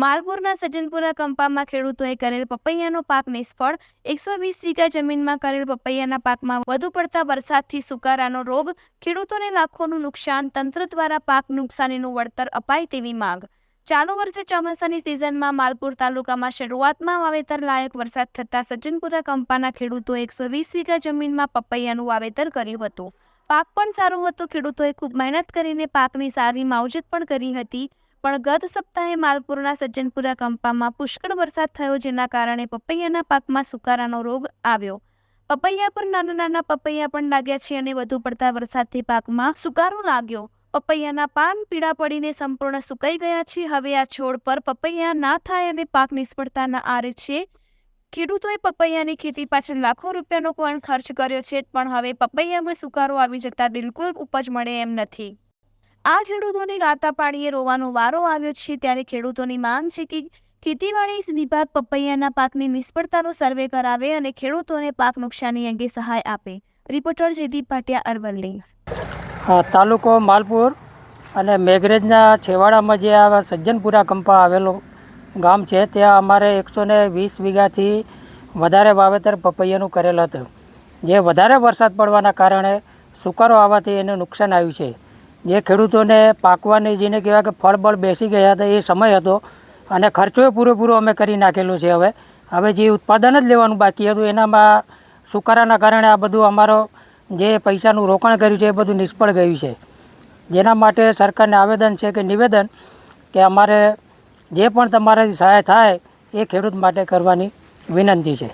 માલપુરના સજ્જનપુરા કંપામાં ખેડૂતોએ કરેલ પપૈયાનો પાક નિષ્ફળ. એકસો વીસ વીઘા જમીનમાં કરેલ પપૈયાના પાકમાં વધુ પડતા વરસાદથી સુકારાનો રોગ. ખેડૂતોને લાખોનું નુકસાન, તંત્ર દ્વારા પાક નુકસાનીનું વળતર અપાય તેવી માંગ. ચાલુ વર્ષે ચોમાસાની સિઝનમાં માલપુર તાલુકામાં શરૂઆતમાં વાવેતર લાયક વરસાદ થતાં સજ્જનપુરા કંપાના ખેડૂતો એકસો વીસ વીઘા જમીનમાં પપૈયાનું વાવેતર કર્યું હતું. પાક પણ સારો હતો, ખેડૂતોએ ખૂબ મહેનત કરીને પાકની સારી માવજત પણ કરી હતી. પણ ગત સપ્તાહે માલપુરના સજ્જનપુરા કંપામાં પુષ્કળ વરસાદ થયો જેના કારણે પપૈયાના પાકમાં સુકારાનો રોગ આવ્યો. પપૈયા પર નાના નાના પપૈયા પણ લાગ્યા છે અને વધુ પડતા વરસાદથી પાકમાં સુકારો લાગ્યો. પપૈયાના પાન પીળા પડીને સંપૂર્ણ સુકાઈ ગયા છે. હવે આ છોડ પર પપૈયા ના થાય અને પાક નિષ્ફળતાના આરે છે. ખેડૂતોએ પપૈયાની ખેતી પાછળ લાખો રૂપિયાનો પણ ખર્ચ કર્યો છે, પણ હવે પપૈયામાં સુકારો આવી જતા બિલકુલ ઉપજ મળે એમ નથી. આ ખેડૂતોની રાતા પાડીએ રોવાનો વારો આવ્યો છે. ત્યારે ખેડૂતોની માંગ છે કે ખેતીવાડી વિભાગ પપૈયાના પાકની નિષ્ફળતાનો સર્વે કરાવે અને ખેડૂતોને પાક નુકસાની અંગે સહાય આપે. રિપોર્ટર જયદીપ ભાટિયા, અરવલ્લી. તાલુકો માલપુર અને મેઘરેજના છેવાડામાં જે આ સજ્જનપુરા કંપા આવેલો ગામ છે, ત્યાં અમારે એકસો ને વીસ વીઘાથી વધારે વાવેતર પપૈયાનું કરેલ હતું. જે વધારે વરસાદ પડવાના કારણે સુકારો આવવાથી એને નુકસાન આવ્યું છે. જે ખેડૂતોને પાકવાની જેને કહેવાય કે ફળબળ બેસી ગયા હતા એ સમય હતો અને ખર્ચોય પૂરેપૂરો અમે કરી નાખેલો છે હવે. હવે જે ઉત્પાદન જ લેવાનું બાકી હતું, એનામાં સુકારાના કારણે આ બધું અમારો જે પૈસાનું રોકાણ કર્યું છે એ બધું નિષ્ફળ ગયું છે. જેના માટે સરકારને આવેદન છે કે નિવેદન કે અમારે જે પણ તમારાથી સહાય થાય એ ખેડૂત માટે કરવાની વિનંતી છે.